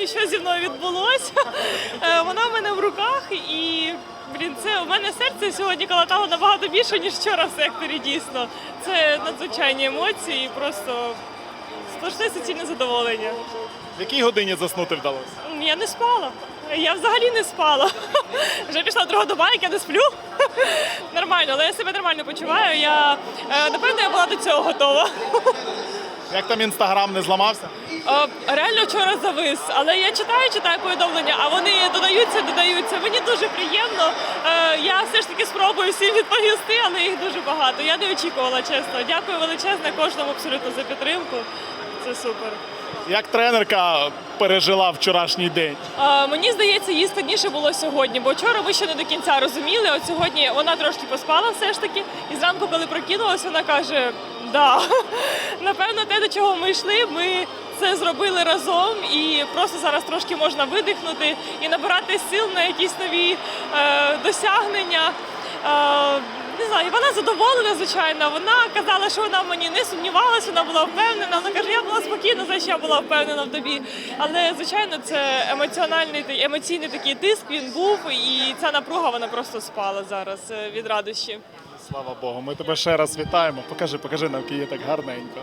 розумію, що зі мною відбулося. Е, Вона в мене в руках, і блін, це у мене серце сьогодні калатало набагато більше, ніж вчора в секторі. Дійсно, це надзвичайні емоції, і просто сплошне суцільне задоволення. В якій годині заснути вдалося? Я не спала. Я взагалі не спала. Вже пішла друга доба, як я не сплю. Нормально, але я себе нормально почуваю. Я е, напевно я була до цього готова. Як там інстаграм не зламався? О, Реально вчора завис, але я читаю, читаю повідомлення, а вони додаються, додаються. Мені дуже приємно. Я все ж таки спробую всім відповісти, але їх дуже багато. Я не очікувала, чесно. Дякую величезне кожному абсолютно за підтримку. Це супер. Як тренерка пережила вчорашній день? Е, Мені здається, їй складніше було сьогодні, бо вчора ми ще не до кінця розуміли. От сьогодні вона трошки поспала все ж таки. І зранку, коли прокинулася, вона каже: да, напевно, те, до чого ми йшли, ми це зробили разом, і просто зараз трошки можна видихнути і набирати сил на якісь нові е, досягнення. Е, не знаю, вона задоволена, звичайно. Вона казала, що вона мені не сумнівалася, вона була впевнена. Вона каже, я була спокійна, за що я була впевнена в тобі. Але звичайно, це емоціональний емоційний такий тиск. Він був, і ця напруга вона просто спала зараз е, від радощі. Слава Богу, ми тебе ще раз вітаємо. Покажи, покажи, навки є так гарненько.